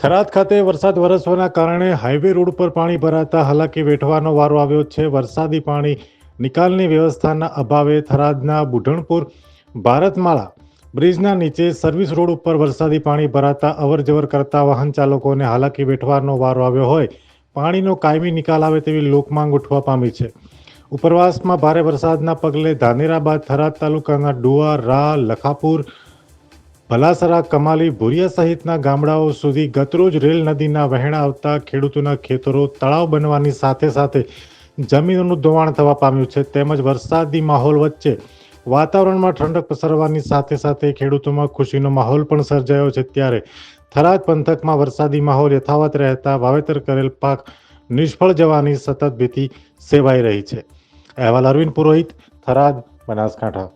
થરાદ ખાતે વરસાદ વરસવાના કારણે હાઈવે રોડ પર પાણી ભરાતા હાલાકી વેઠવાનો વારો આવ્યો છે. વરસાદી પાણી નિકાલની વ્યવસ્થાના અભાવે થરાદના બુઢણપુર ભારતમાળા બ્રિજના નીચે સર્વિસ રોડ ઉપર વરસાદી પાણી ભરાતા અવરજવર કરતા વાહન ચાલકોને હાલાકી વેઠવાનો વારો આવ્યો હોય. પાણીનો કાયમી નિકાલ આવે તેવી લોકમાંગ ઉઠવા પામી છે. ઉપરવાસમાં ભારે વરસાદના પગલે ધાનેરા બાદ થરાદ તાલુકાના ડુઆ રા લખાપુર ભલાસરા, કમાલી, ભુરિયા સહિતના ગામડાઓ સુધી ગતરોજ રેલ નદીના વહેણા આવતા ખેડૂતોના ખેતરો તળાવ બનવાની સાથે સાથે જમીનોનું ધોવાણ થવા પામ્યું છે. તેમજ વરસાદી માહોલ વચ્ચે વાતાવરણમાં ઠંડક પસરવાની સાથે સાથે ખેડૂતોમાં ખુશીનો માહોલ પણ સર્જાયો છે. ત્યારે થરાદ પંથકમાં વરસાદી માહોલ યથાવત રહેતા વાવેતર કરેલ પાક નિષ્ફળ જવાની સતત ભીતિ સેવાઈ રહી છે. અહેવાલ અરવિંદ પુરોહિત, થરાદ, બનાસકાંઠા.